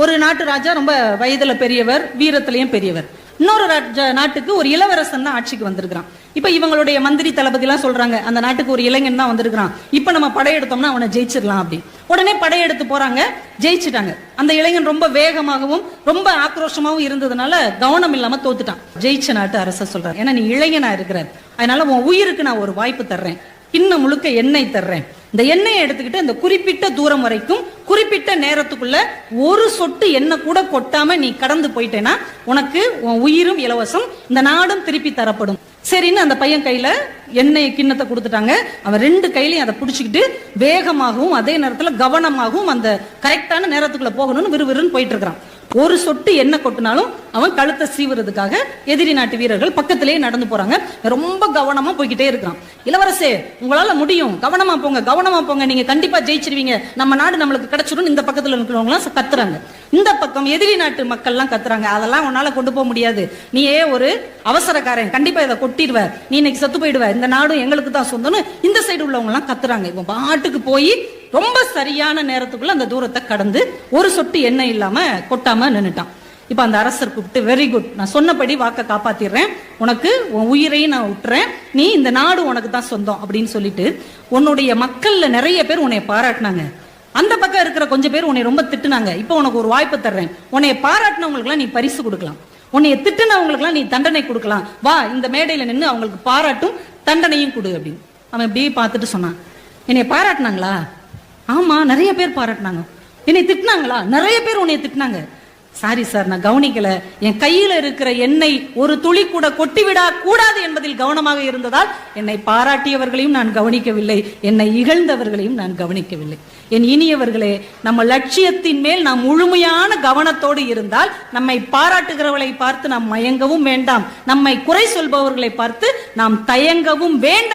ஒரு நாட்டு ராஜா ரொம்ப வயதுல பெரியவர் வீரத்திலையும் பெரியவர். இன்னொரு ராஜா நாட்டுக்கு ஒரு இளவரசன் தான் ஆட்சிக்கு வந்திருக்கிறான். இப்ப இவங்களுடைய மந்திரி தளபதி எல்லாம் சொல்றாங்க அந்த நாட்டுக்கு ஒரு இளைஞன் தான் வந்திருக்கிறான். இப்ப நம்ம படையெடுத்தோம்னா அவனை ஜெயிச்சிடலாம் அப்படி. உடனே படையெடுத்து போறாங்க ஜெயிச்சிட்டாங்க. அந்த இளைஞன் ரொம்ப வேகமாகவும் ரொம்ப ஆக்ரோஷமாகவும் இருந்ததுனால கவனம் இல்லாம தோத்துட்டான். ஜெயிச்ச நாட்டு அரச சொல்றாரு ஏன்னா நீ இளைஞனா இருக்கிற அதனால உன் உயிருக்கு நான் ஒரு வாய்ப்பு தர்றேன். கிண்ணம் முழுக்க எண்ணெய் தர்றேன். இந்த எண்ணெயை எடுத்துக்கிட்டு இந்த குறிப்பிட்ட தூரம் வரைக்கும் குறிப்பிட்ட நேரத்துக்குள்ள ஒரு சொட்டு எண்ணெய் கூட கொட்டாம நீ கடந்து போயிட்டேன்னா உனக்கு உன் உயிரும் இலவசம் இந்த நாடும் திருப்பி தரப்படும். சரின்னு அந்த பையன் கையில எண்ணெய் கிண்ணத்தை கொடுத்துட்டாங்க. அவன் ரெண்டு கையிலையும் அதை பிடிச்சிக்கிட்டு வேகமாகவும் அதே நேரத்துல கவனமாகவும் அந்த கரெக்டான நேரத்துக்குள்ள போகணும்னு விறுவிறுன்னு போயிட்டு இருக்கிறான். ஒரு சொட்டு எண்ணெய் கொட்டினாலும் அவன் கழுத்தை சீவுறதுக்காக எதிரி நாட்டு வீரர்கள் பக்கத்திலேயே நடந்து போறாங்க. ரொம்ப கவனமா போய்கிட்டே இருக்கிறான். இளவரசே உங்களால முடியும். கவனமா போங்க கவனமா போங்க. நீங்க கண்டிப்பா ஜெயிச்சிருவீங்க. நம்ம நாடு நம்மளுக்கு கிடைச்சிடும் இந்த பக்கத்துல இருக்கிறவங்க எல்லாம் கத்துறாங்க. இந்த பக்கம் எதிரி நாட்டு மக்கள்லாம் கத்துறாங்க. அதெல்லாம் உன்னால கொண்டு போக முடியாது. நீயே ஒரு அவசரக்காரன். கண்டிப்பா இதை கொட்டிடுவ. நீ இன்னைக்கு செத்து போயிடுவ. இந்த நாடும் எங்களுக்கு தான் சொந்தம்னு இந்த சைடு உள்ளவங்க எல்லாம் கத்துறாங்க. இவன் பாட்டுக்கு போய் ரொம்ப சரியான நேரத்துக்குள்ள அந்த தூரத்தை கடந்து ஒரு சொட்டு எண்ணெய் இல்லாம கொட்டாம நின்னுட்டான். இப்ப அந்த அரசர் கூப்பிட்டு வெரி குட் நான் சொன்னபடி வாக்க காப்பாத்திடுறேன். உனக்கு உன் உயிரையும் நான் விட்டுறேன். நீ இந்த நாடு உனக்கு தான் சொந்தம் அப்படின்னு சொல்லிட்டு உன்னுடைய மக்கள்ல நிறைய பேர் உன்னை பாராட்டினாங்க. அந்த பக்கம் இருக்கிற கொஞ்சம் பேர் உன்னை ரொம்ப திட்டுனாங்க. இப்போ உனக்கு ஒரு வாய்ப்பு தர்றேன். உன்னை பாராட்டினவங்களுக்குலாம் நீ பரிசு கொடுக்கலாம். உன்னை திட்டுனவங்களுக்குலாம் நீ தண்டனை கொடுக்கலாம். வா இந்த மேடையில நின்று அவங்களுக்கு பாராட்டும் தண்டனையும் கொடு அப்படின்னு. அவன் இப்படியே பார்த்துட்டு சொன்னான். என்னை பாராட்டினாங்களா? ஆமாம் நிறைய பேர் பாராட்டினாங்க. என்னை திட்டினாங்களா? நிறைய பேர் உன்னை திட்டினாங்க. சாரி சார் நான் கவனிக்கல. என் கையில இருக்கிற எண்ணெய் ஒரு துளி கூட கொட்டிவிட கூடாது என்பதில் கவனமாக இருந்ததால் என்னை பாராட்டியவர்களையும் நான் கவனிக்கவில்லை. என்னை இகழ்ந்தவர்களையும் நான் கவனிக்கவில்லை. என் இனியவர்களே நம்ம லட்சியத்தின் மேல் நாம் முழுமையான கவனத்தோடு இருந்தால் நம்மை பாராட்டுகிறவர்களை பார்த்து நாம் மயங்கவும் வேண்டாம். நம்மை குறை சொல்பவர்களை பார்த்து நாம் தயங்கவும் வேண்டாம்.